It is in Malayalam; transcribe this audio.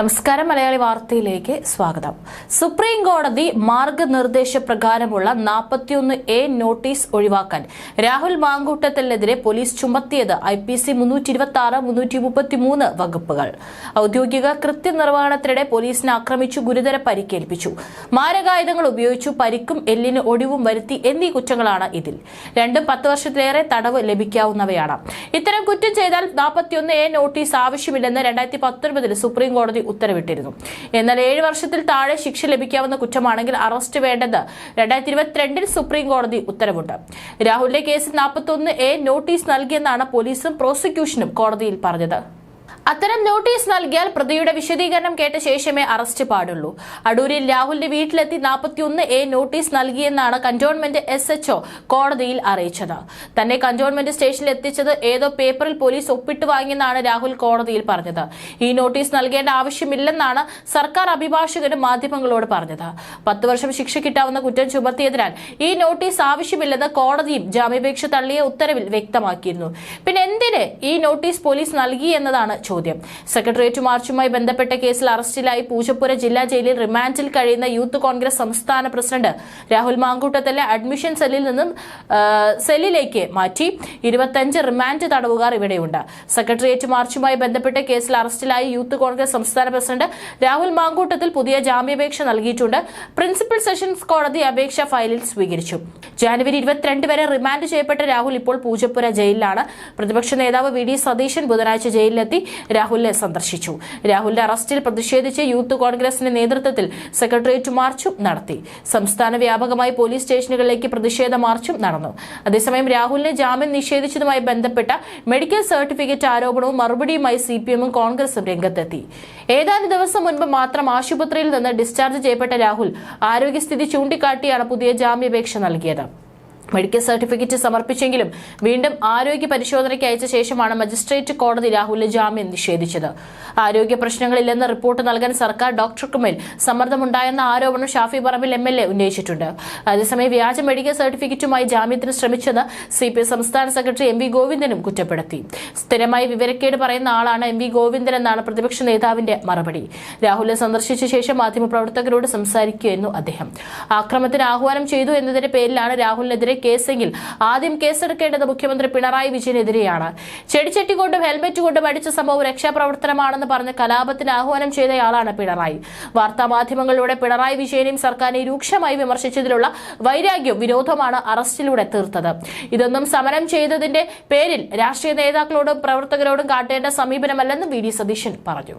നമസ്കാരം മലയാളി വാർത്തയിലേക്ക് സ്വാഗതം. സുപ്രീം കോടതി മാർഗനിർദ്ദേശ പ്രകാരമുള്ള നാൽപ്പത്തിയൊന്ന് എ നോട്ടീസ് ഒഴിവാക്കാൻ രാഹുൽ മാങ്കൂട്ടത്തിനെതിരെ പോലീസ് ചുമത്തിയത് ഐ പി സി മുന്നൂറ്റി ഇരുപത്തി ആറ് മുന്നൂറ്റി മുപ്പത്തി മൂന്ന് വകുപ്പുകൾ. ഔദ്യോഗിക കൃത്യനിർവഹണത്തിനിടെ പോലീസിനെ ആക്രമിച്ചു ഗുരുതര പരിക്കേൽപ്പിച്ചു. മാരകായുധങ്ങൾ ഉപയോഗിച്ചു പരിക്കും എല്ലിന് ഒടിവും വരുത്തി എന്നീ കുറ്റങ്ങളാണ് ഇതിൽ. രണ്ടും പത്ത് വർഷത്തിലേറെ തടവ് ലഭിക്കാവുന്നവയാണ്. ഇത്തരം കുറ്റം ചെയ്താൽ നാൽപ്പത്തിയൊന്ന് എ നോട്ടീസ് ആവശ്യമില്ലെന്ന് രണ്ടായിരത്തി പത്തൊൻപതിൽ സുപ്രീം കോടതി ഉത്തരവിട്ടിരുന്നു. എന്നാൽ ഏഴ് വർഷത്തിൽ താഴെ ശിക്ഷ ലഭിക്കാവുന്ന കുറ്റമാണെങ്കിൽ അറസ്റ്റ് വേണ്ടത് രണ്ടായിരത്തി ഇരുപത്തിരണ്ടിൽ സുപ്രീം കോടതി ഉത്തരവുണ്ട് രാഹുലിന്റെ കേസിൽ നാൽപ്പത്തൊന്ന് എ നോട്ടീസ് നൽകിയെന്നാണ് പോലീസും പ്രോസിക്യൂഷനും കോടതിയിൽ പറഞ്ഞത്. അത്തരം നോട്ടീസ് നൽകിയാൽ പ്രതിയുടെ വിശദീകരണം കേട്ട ശേഷമേ അറസ്റ്റ് പാടുള്ളൂ. അടൂരിൽ രാഹുലിന്റെ വീട്ടിലെത്തി നാൽപ്പത്തിയൊന്ന് എ നോട്ടീസ് നൽകിയെന്നാണ് കന്റോൺമെന്റ് എസ് എച്ച്ഒ കോടതിയിൽ അറിയിച്ചത്. തന്നെ കന്റോൺമെന്റ് സ്റ്റേഷനിൽ എത്തിച്ചത് ഏതോ പേപ്പറിൽ പോലീസ് ഒപ്പിട്ട് വാങ്ങിയെന്നാണ് രാഹുൽ കോടതിയിൽ പറഞ്ഞത്. ഈ നോട്ടീസ് നൽകേണ്ട ആവശ്യമില്ലെന്നാണ് സർക്കാർ അഭിഭാഷകരും മാധ്യമങ്ങളോട് പറഞ്ഞത്. പത്ത് വർഷം ശിക്ഷ കിട്ടാവുന്ന കുറ്റം ചുമത്തിയതിനാൽ ഈ നോട്ടീസ് ആവശ്യമില്ലെന്ന് കോടതിയും ജാമ്യപേക്ഷ തള്ളിയ ഉത്തരവിൽ വ്യക്തമാക്കിയിരുന്നു. പിന്നെ എന്തിന് ഈ നോട്ടീസ് പോലീസ് നൽകി എന്നതാണ് ചോദ്യം. സെക്രട്ടേറിയറ്റ് മാർച്ചുമായി ബന്ധപ്പെട്ട കേസിൽ അറസ്റ്റിലായി പൂജപ്പുര ജില്ലാ ജയിലിൽ റിമാൻഡിൽ കഴിയുന്ന യൂത്ത് കോൺഗ്രസ് സംസ്ഥാന പ്രസിഡന്റ് രാഹുൽ മാങ്കൂട്ടത്തിലെ അഡ്മിഷൻ സെല്ലിൽ നിന്നും സെല്ലിലേക്ക് മാറ്റി. ഇരുപത്തഞ്ച് റിമാൻഡ് തടവുകാർ ഇവിടെയുണ്ട്. സെക്രട്ടേറിയറ്റ് മാർച്ചുമായി ബന്ധപ്പെട്ട കേസിൽ അറസ്റ്റിലായി യൂത്ത് കോൺഗ്രസ് സംസ്ഥാന പ്രസിഡന്റ് രാഹുൽ മാങ്കൂട്ടത്തിൽ പുതിയ ജാമ്യാപേക്ഷ നൽകിയിട്ടുണ്ട്. പ്രിൻസിപ്പൽ സെഷൻസ് കോടതി അപേക്ഷ ഫയലിൽ സ്വീകരിച്ചു. ജാനുവരി ഇരുപത്തിരണ്ട് വരെ റിമാൻഡ് ചെയ്യപ്പെട്ട രാഹുൽ ഇപ്പോൾ പൂജപ്പുര ജയിലിലാണ്. പ്രതിപക്ഷ നേതാവ് വി ഡി സതീശൻ ബുധനാഴ്ച ജയിലിലെത്തി രാഹുലിനെ സന്ദർശിച്ചു. രാഹുലിന്റെ അറസ്റ്റിൽ പ്രതിഷേധിച്ച് യൂത്ത് കോൺഗ്രസിന്റെ നേതൃത്വത്തിൽ സെക്രട്ടേറിയറ്റ് മാർച്ചും നടത്തി. സംസ്ഥാന വ്യാപകമായി പോലീസ് സ്റ്റേഷനുകളിലേക്ക് പ്രതിഷേധ മാർച്ചും നടന്നു. അതേസമയം രാഹുലിനെ ജാമ്യം നിഷേധിച്ചതുമായി ബന്ധപ്പെട്ട മെഡിക്കൽ സർട്ടിഫിക്കറ്റ് ആരോപണവും മറുപടിയുമായി സി പി എമ്മും കോൺഗ്രസും രംഗത്തെത്തി. ഏതാനും ദിവസം മുൻപ് മാത്രം ആശുപത്രിയിൽ നിന്ന് ഡിസ്ചാർജ് ചെയ്യപ്പെട്ട രാഹുൽ ആരോഗ്യസ്ഥിതി ചൂണ്ടിക്കാട്ടിയാണ് പുതിയ ജാമ്യപേക്ഷ നൽകിയത്. മെഡിക്കൽ സർട്ടിഫിക്കറ്റ് സമർപ്പിച്ചെങ്കിലും വീണ്ടും ആരോഗ്യ പരിശോധനയ്ക്ക് അയച്ച ശേഷമാണ് മജിസ്ട്രേറ്റ് കോടതി രാഹുലിന് ജാമ്യം നിഷേധിച്ചത്. ആരോഗ്യ പ്രശ്നങ്ങളില്ലെന്ന് റിപ്പോർട്ട് നൽകാൻ സർക്കാർ ഡോക്ടർക്കുമേൽ സമ്മർദ്ദമുണ്ടായെന്ന ആരോപണം Shafi Parambil M L A ഉന്നയിച്ചിട്ടുണ്ട്. അതേസമയം വ്യാജ മെഡിക്കൽ സർട്ടിഫിക്കറ്റുമായി ജാമ്യത്തിന് ശ്രമിച്ചത് സി പി സംസ്ഥാന സെക്രട്ടറി എം വി ഗോവിന്ദനും കുറ്റപ്പെടുത്തി. സ്ഥിരമായി വിവരക്കേട് പറയുന്ന ആളാണ് എം വി ഗോവിന്ദൻ എന്നാണ് പ്രതിപക്ഷ നേതാവിന്റെ മറുപടി. രാഹുലിനെ സന്ദർശിച്ച ശേഷം മാധ്യമപ്രവർത്തകരോട് സംസാരിക്കുകയായിരുന്നു അദ്ദേഹം. ആക്രമത്തിന് ആഹ്വാനം ചെയ്തു എന്നതിന്റെ പേരിലാണ് രാഹുലിനെതിരെ കേസെങ്കിൽ ആദ്യം കേസെടുക്കേണ്ടത് മുഖ്യമന്ത്രി പിണറായി വിജയനെതിരെയാണ്. ചെടിച്ചട്ടി കൊണ്ടും ഹെൽമെറ്റ് കൊണ്ടും അടിച്ച സംഭവം രക്ഷാപ്രവർത്തനമാണെന്ന് പറഞ്ഞ് കലാപത്തിന് ആഹ്വാനം ചെയ്തയാളാണ് പിണറായി. വാർത്താ മാധ്യമങ്ങളിലൂടെ പിണറായി വിജയനെയും സർക്കാരിനെ രൂക്ഷമായി വിമർശിച്ചതിലുള്ള വൈരാഗ്യം വിരോധമാണ് അറസ്റ്റിലൂടെ തീർത്തത്. ഇതൊന്നും സമരം ചെയ്തതിന്റെ പേരിൽ രാഷ്ട്രീയ നേതാക്കളോടും പ്രവർത്തകരോടും കാട്ടേണ്ട സമീപനമല്ലെന്നും വി ഡി സതീശൻ പറഞ്ഞു.